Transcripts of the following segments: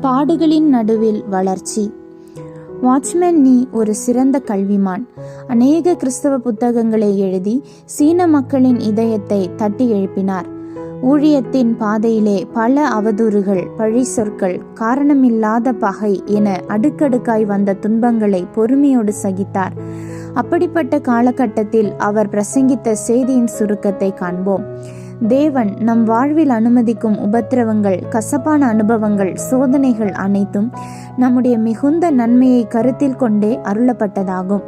பாடுகளின் நடுவில் வளர்ச்சி. வாட்ச்மேன் நீ ஒரு சிறந்த கல்விமான். அநேக கிறிஸ்தவ புத்தகங்களை எழுதி சீன மக்களின் இதயத்தை தட்டி எழுப்பினார். ஊழியத்தின் பாதையிலே பல அவதூறுகள் பழி சொற்கள் காரணமில்லாத பகை என அடுக்கடுக்காய் வந்த துன்பங்களை பொறுமையோடு சகித்தார். அப்படிப்பட்ட காலகட்டத்தில் அவர் பிரசங்கித்த செய்தியின் சுருக்கத்தை காண்போம். தேவன் நம் வாழ்வில் அனுமதிக்கும் உபத்திரவங்கள் கசப்பான அனுபவங்கள் சோதனைகள் அனைத்தும் நம்முடைய மிகுந்த நன்மையை கருத்தில் கொண்டே அருளப்பட்டதாகும்.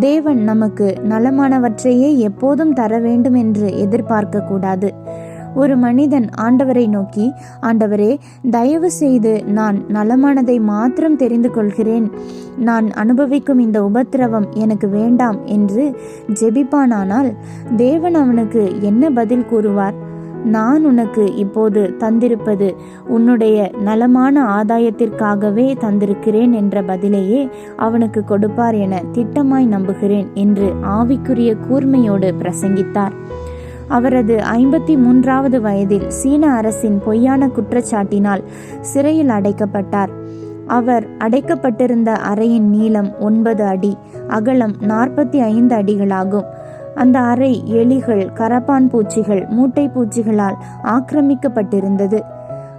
தேவன் நமக்கு நலமானவற்றையே எப்போதும் தர வேண்டும் என்று எதிர்பார்க்க கூடாது ஒரு மனிதன் ஆண்டவரை நோக்கி ஆண்டவரே தயவு செய்து நான் நலமானதை மாத்திரம் தெரிந்து கொள்கிறேன். நான் அனுபவிக்கும் இந்த உபத்திரவம் எனக்கு வேண்டாம் என்று ஜெபிப்பானானால் தேவன் அவனுக்கு என்ன பதில் கூறுவார்? நான் உனக்கு இப்போது தந்திருப்பது உன்னுடைய நலமான ஆதாயத்திற்காகவே தந்திருக்கிறேன் என்ற பதிலையே அவனுக்கு கொடுப்பார் என திட்டமாய் நம்புகிறேன் என்று ஆவிக்குரிய கூர்மையோடு பிரசங்கித்தார். அவரது ஐம்பத்தி மூன்றாவது வயதில் சீன அரசின் பொய்யான குற்றச்சாட்டினால் சிறையில் அடைக்கப்பட்டார். அவர் அடைக்கப்பட்டிருந்த அறையின் நீளம் ஒன்பது அடி அகலம் நாற்பத்தி ஐந்து அடிகளாகும். அந்த அறை எலிகள் கரப்பான் பூச்சிகள் மூட்டை பூச்சிகளால் ஆக்கிரமிக்கப்பட்டிருந்தது.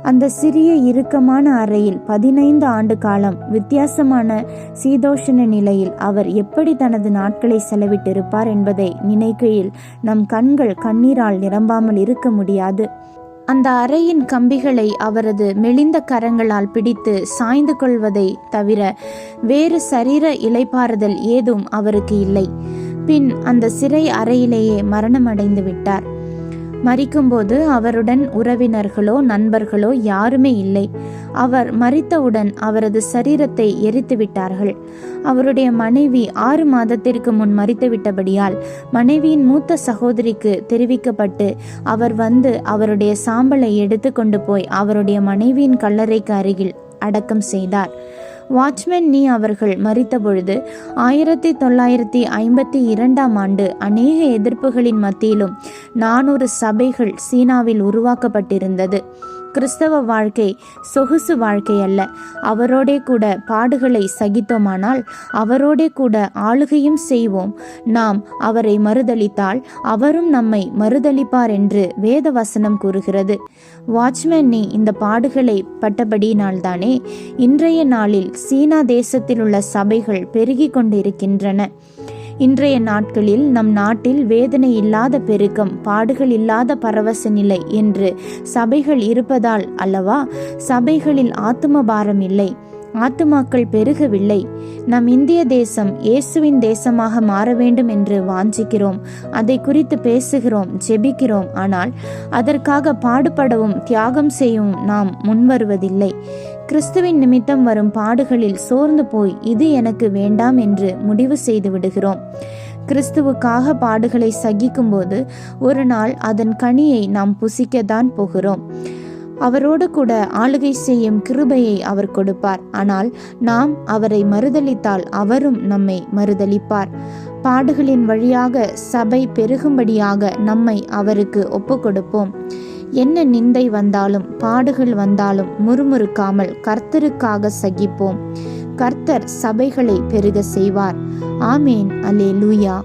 அந்த சிறிய இறுக்கமான அறையில் பதினைந்து ஆண்டு காலம் வித்தியாசமான சீதோஷண நிலையில் அவர் எப்படி தனது நாட்களை செலவிட்டிருப்பார் என்பதை நினைக்கையில் நம் கண்கள் கண்ணீரால் நிரம்பாமல் இருக்க முடியாது. அந்த அறையின் கம்பிகளை அவரது மெலிந்த கரங்களால் பிடித்து சாய்ந்து கொள்வதை தவிர வேறு சரீர இலைப்பாறுதல் ஏதும் அவருக்கு இல்லை. பின் அந்த சிறை அறையிலேயே மரணமடைந்து விட்டார். மறிக்கும்போது அவருடன் உறவினர்களோ நண்பர்களோ யாருமே இல்லை. அவர் மறித்தவுடன் அவரது சரீரத்தை எரித்து விட்டார்கள் அவருடைய மனைவி ஆறு மாதத்திற்கு முன் மறித்துவிட்டபடியால் மனைவியின் மூத்த சகோதரிக்கு தெரிவிக்கப்பட்டு அவர் வந்து அவருடைய சாம்பலை எடுத்து கொண்டு போய் அவருடைய மனைவியின் கல்லறைக்கு அருகில் அடக்கம் செய்தார். வாட்ச்மேன் நீ அவர்கள் மறித்தபொழுது ஆயிரத்தி தொள்ளாயிரத்தி ஐம்பத்தி இரண்டாம் ஆண்டு அநேக எதிர்ப்புகளின் மத்தியிலும் நானூறு சபைகள் சீனாவில் உருவாக்கப்பட்டிருந்தது. கிறிஸ்தவ வாழ்க்கை சொகுசு வாழ்க்கை அல்ல. அவரோடே கூட பாடுகளை சகித்தோமானால் அவரோடே கூட ஆளுகையும் செய்வோம். நாம் அவரை மறுதளித்தால் அவரும் நம்மை மறுதளிப்பார் என்று வேத வசனம் கூறுகிறது. வாட்ச்மேன் நீ இந்த பாடுகளை பட்டபடியினால்தானே இன்றைய நாளில் சீனா தேசத்தில் உள்ள சபைகள் பெருகி கொண்டிருக்கின்றன இன்றைய நாட்களில் நம் நாட்டில் வேதனை இல்லாத பெருக்கம் பாடுகள் இல்லாத பரவச நிலை என்று சபைகள் இருப்பதால் அல்லவா? சபைகளில் ஆத்தும பாரம் இல்லை ஆத்துமாக்கள் பெருகவில்லை. நம் இந்திய தேசம் இயேசுவின் தேசமாக மாற வேண்டும் என்று வாஞ்சிக்கிறோம் அதை குறித்து பேசுகிறோம் ஜெபிக்கிறோம். ஆனால் அதற்காக பாடுபடவும் தியாகம் செய்யவும் நாம் முன்வருவதில்லை. கிறிஸ்துவின் நிமித்தம் வரும் பாடுகளில் சோர்ந்து போய் இது எனக்கு வேண்டாம் என்று முடிவு செய்து விடுகிறோம். கிறிஸ்துவுக்காக பாடுகளை சகிக்கும்போது ஒரு நாள் அதன் கனியை நாம் புசிக்கத்தான் போகிறோம். அவரோடு கூட ஆளுகை செய்யும் கிருபையை அவர் கொடுப்பார். ஆனால் நாம் அவரை மறுதளித்தால் அவரும் நம்மை மறுதளிப்பார் பாடுகளின் வழியாக சபை பெருகும்படியாக நம்மை அவருக்கு ஒப்பு கொடுப்போம் என்ன நிந்தை வந்தாலும் பாடுகள் வந்தாலும் முறுமுறுக்காமல் கர்த்தருக்காக சகிப்போம். கர்த்தர் சபைகளை பெருக செய்வார். ஆமேன். அலே லூயா